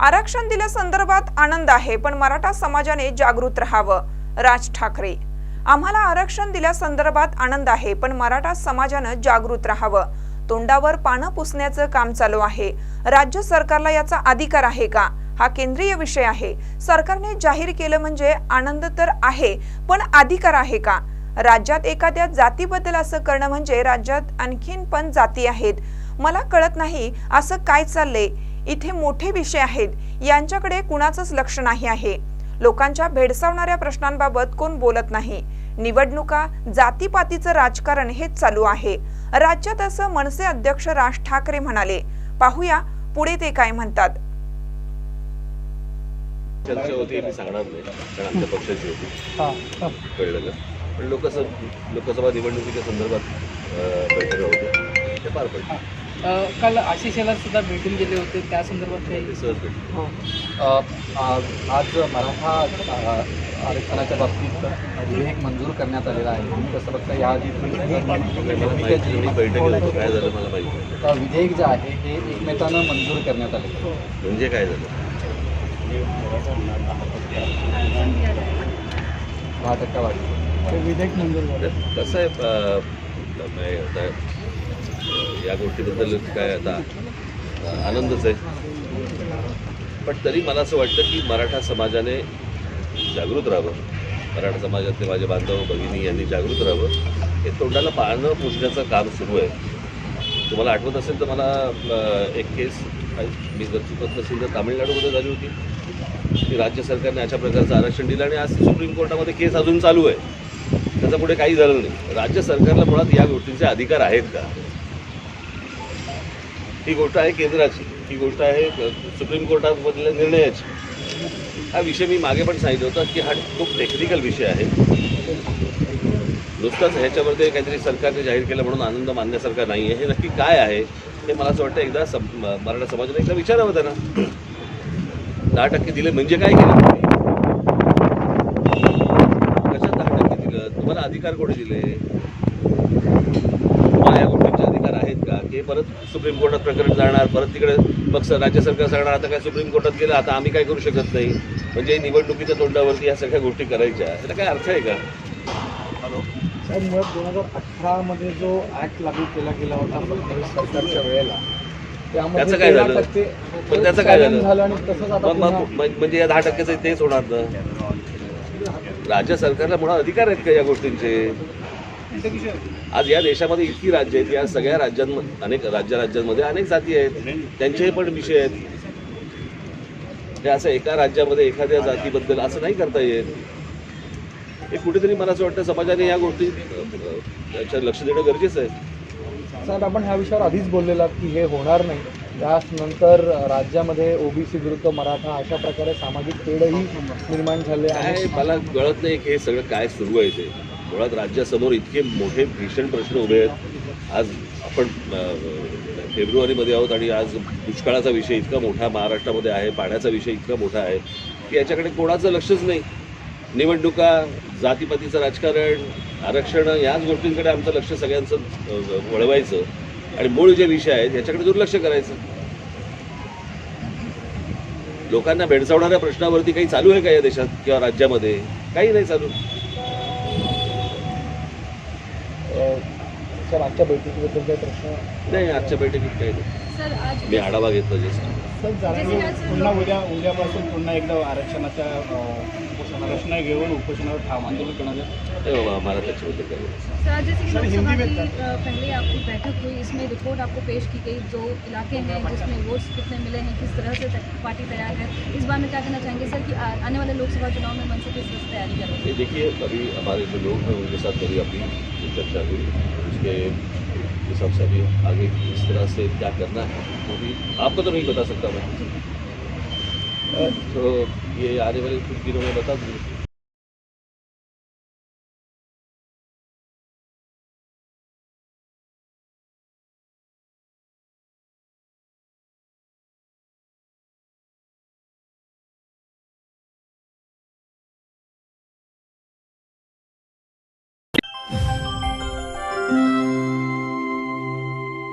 आरक्षण दिल्यासंदर्भात आनंद आहे पण मराठा समाजाने जागृत राहावं राज ठाकरे. आम्हाला आरक्षण दिल्यासंदर्भात आनंद आहे पण मराठा समाजानं जागृत राहावं. तोंडावर पानं पुसण्याचं काम चालू आहे. राज्य सरकारला याचा अधिकार आहे का? हा केंद्रीय विषय आहे. सरकारने जाहीर केलं म्हणजे आनंद तर आहे पण अधिकार आहे का? राज्यात एखाद्या जातीबद्दल असं करणं म्हणजे राज्यात आणखीन पण जाती आहेत. मला कळत नाही असं काय चाललंय? इथे मोठे विषय आहेत. यांच्याकडे कुणाचंच लक्ष नाही आहे. लोकांच्या भेडसावणाऱ्या प्रश्नांबाबत कोण बोलत नाही. निवडणुका जातीपातीचं राजकारण हेच चालू आहे. राज्यात असं मनसे अध्यक्ष राज ठाकरे म्हणाले. पाहूया पुढे ते काय म्हणतात. चर्चा होती मी सांगणार नाही. कारण आमच्या पक्षाची होती. कळलं का पण लोकसभा लोकसभा निवडणुकीच्या संदर्भात अं, बैठका होत्या. ते पार काल आशिष याला सुद्धा भेटून गेले होते त्या संदर्भात काही सहज भेटले. अ, आज मराठा आरक्षणाच्या बाबतीत विधेयक मंजूर करण्यात आलेलं आहे. तुम्ही कसं बघता याआधी मी बैठकीत होतो काय झालं मला विधेयक जे आहे हे एकमेकानं मंजूर करण्यात आले. म्हणजे काय झालं? दहा टक्का वाढ. विधेयक मंजूर कसं आहे या गोष्टीबद्दल काय आता आनंदच आहे. पण तरी मला असं वाटतं की मराठा समाजाने जागृत राहावं. मराठा समाजातले माझे बांधव भगिनी यांनी जागृत राहावं. हे तोंडाला पाळणं पुसण्याचं काम सुरू आहे. तुम्हाला आठवत असेल तर मला एक केस मी जर चुकत नसेल तर तामिळनाडूमध्ये झाली होती. की राज्य सरकारने अशा प्रकारचं आरक्षण दिलं आणि आज सुप्रीम कोर्टामध्ये केस अजून चालू आहे. त्याचा पुढे काही झालं नाही. राज्य सरकारला मुळात या गोष्टींचे अधिकार आहेत का? ही गोष्ट आहे केंद्राची. ही गोष्ट आहे सुप्रीम कोर्टामधल्या निर्णयाची. हा विषय मी मागे पण सांगितलं होता की हा खूप टेक्निकल विषय आहे. नुसतंच ह्याच्यामध्ये काहीतरी सरकारने जाहीर केलं म्हणून आनंद मानण्यासारखा नाही आहे हे नक्की काय आहे? हे मला असं वाटतं एकदा सम म- मराठा समाजाने एकदा विचारावं त्यांना. दहा टक्के दिले म्हणजे काय केलं? कशात दहा टक्के दिलं? तुम्हाला अधिकार कोणी दिले तुम्हाला या गोष्टींचे अधिकार आहेत का की हे परत सुप्रीम कोर्टात प्रकरण जाणार परत तिकडे स- राज्य सरकार सांगणार आता काय सुप्रीम कोर्टात गेलं आता आम्ही काय करू शकत नाही. म्हणजे निवडणुकीच्या तोंडावरती या सगळ्या गोष्टी करायच्या. याला काय अर्थ आहे का? साहेब मुळात दोन हजार अठरामध्ये जो ऍक्ट लागू केला गेला होता फडणवीस सरकारच्या वेळेला त्याचं काय झालं? पण त्याचं काय झालं? म्हणजे या दहा टक्क्याचं तेच होणार ना? राज्य सरकारला मुळात अधिकार आहेत का या गोष्टींचे? आज या देशामध्ये इतकी राज्य आहेत या सगळ्या राज्यांमध्ये अनेक राज्य राज्यांमध्ये अनेक जाती आहेत. त्यांचेही पण विषय आहेत. हे असं एका राज्यामध्ये एखाद्या जातीबद्दल असं नाही करता येत. हे कुठेतरी मला असं वाटतं समाजाने या गोष्टी लक्ष देणं गरजेचं आहे. साहेब आपण ह्या विषयावर आधीच बोललेला की हे होणार नाही. त्यानंतर राज्यामध्ये ओबीसी विरुद्ध मराठा अशा प्रकारे सामाजिक तेढही निर्माण झाले आणि मला कळत नाही की हे सगळं काय सुरू आहे ते. मुळात राज्यासमोर इतके मोठे भीषण प्रश्न उभे आहेत. आज आपण फेब्रुवारीमध्ये आहोत आणि आज दुष्काळाचा विषय इतका मोठा महाराष्ट्रामध्ये आहे पाण्याचा विषय इतका मोठा आहे की याच्याकडे कोणाचं लक्षच नाही. निवडणुका जातीपातीचं राजकारण आरक्षण याच गोष्टींकडे आमचं लक्ष सगळ्यांचं वळवायचं. आणि मूळ जे विषय आहेत याच्याकडे दुर्लक्ष करायचं. लोकांना भेडसावणाऱ्या प्रश्नावरती काही चालू आहे का या देशात किंवा राज्यामध्ये? काही नाही चालू. सर आजच्या बैठकीबद्दल काही प्रश्न? नाही आजच्या बैठकीत काही नाही. आज मी आढावा घेतला जस्ट पुन्हा उद्या उद्यापासून पुन्हा एकदा आरक्षणाच्या प्रश्न घेऊन उपोषणावर ठाम आंदोलन करणार नाही. सर हिंदी में पहले आपकी बैठक हुई इसमें रिपोर्ट आपको पेश की गई जो इलाके हैं जिसमें वोट्स कितने मिले हैं किस तरह से पार्टी तैयार है इस बार में क्या कहना चाहेंगे? सर कि आने वाले लोकसभा चुनाव में मनसे किस तरह से तैयारी कर रही है? देखिए अभी हमारे जो लोग हैं उनके साथ कभी अपनी चर्चा हुई। उसके हिसाब से अभी आगे किस तरह से क्या करना है वो भी आपको तो नहीं बता सकता मैं। तो ये आने वाले कुछ दिनों में बता दूँगी।